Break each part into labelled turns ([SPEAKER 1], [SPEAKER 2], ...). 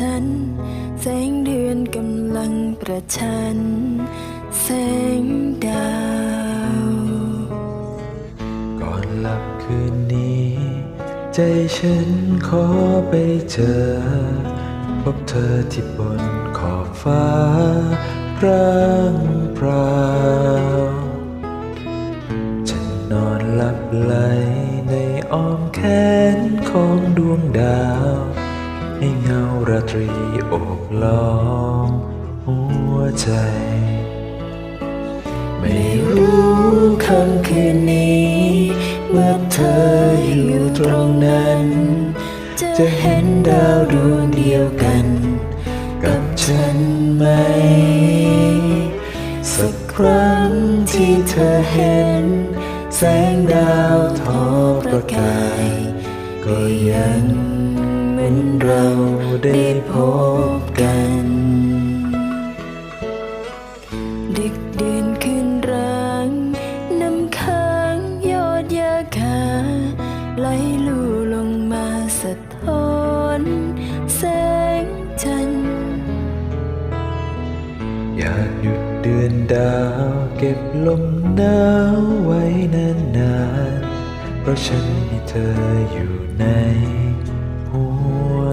[SPEAKER 1] จันทร์แสงเดือนกำลังประชัน แสงดาว
[SPEAKER 2] ก่อนหลับคืนนี้ ใจฉันขอไปเจอ พบเธอที่บนขอบฟ้าร่างเปล่าฉันนอนหลับไหลในอ้อมแขนของดวงดาวให้เงา ราตรีอบล้อมหัวใจ
[SPEAKER 1] ไม่รู้คำคืนนี้ เมื่อเธออยู่ตรงนั้น จะเห็นดาวดวงเดียวกัน กับฉันไหม สักครั้งที่เธอเห็น แสงดาวทอประกาย ก็ยัง นเราได้พบกัน ดึกเดือนคืนร้างน้ำค้างยอดยาคาไหลลู่ลงมาสะท้อนแสงจันทร์
[SPEAKER 2] อยากหยุดเดือนดาวเก็บลมหนาวไว้นานๆเพราะฉันมีเธออยู่ใน หัว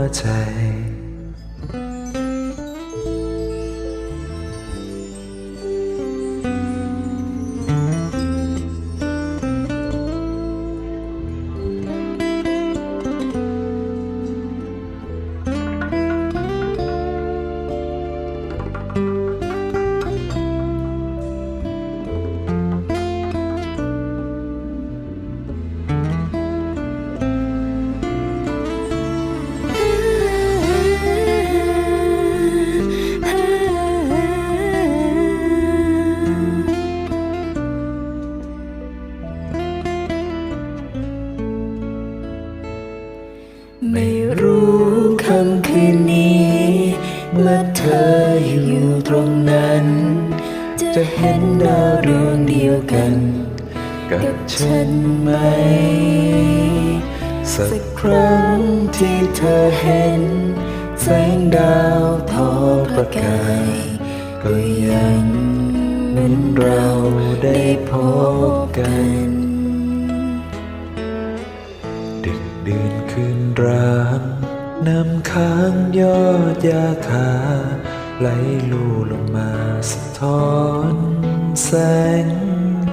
[SPEAKER 1] นนี้ เมื่อเธออยู่ตรงนั้น จะเห็นดาวดวงเดียวกัน กับฉันไหม สักครั้งที่เธอเห็น แสงดาวทอประกาย ก็ยังเหมือนเราได้พบกัน
[SPEAKER 2] ดึกเดือนคืนร้าง น้ำค้างยอดยาคาไหลลู่ลงมาสะท้อนแสง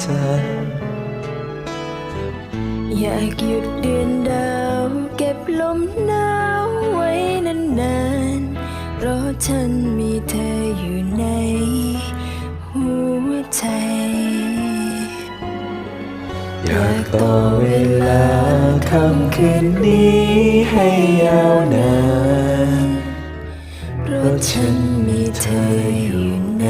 [SPEAKER 2] จันทร์
[SPEAKER 1] อยากหยุดเดือนดาวเก็บลมหนาวไว้นานๆ เพราะฉันมีเธออยู่ในหัวใจ
[SPEAKER 2] อยากต่อเวลา คำคืนนี้ให้ยาวนาน
[SPEAKER 1] เพราะฉันมีเธออยู่ใน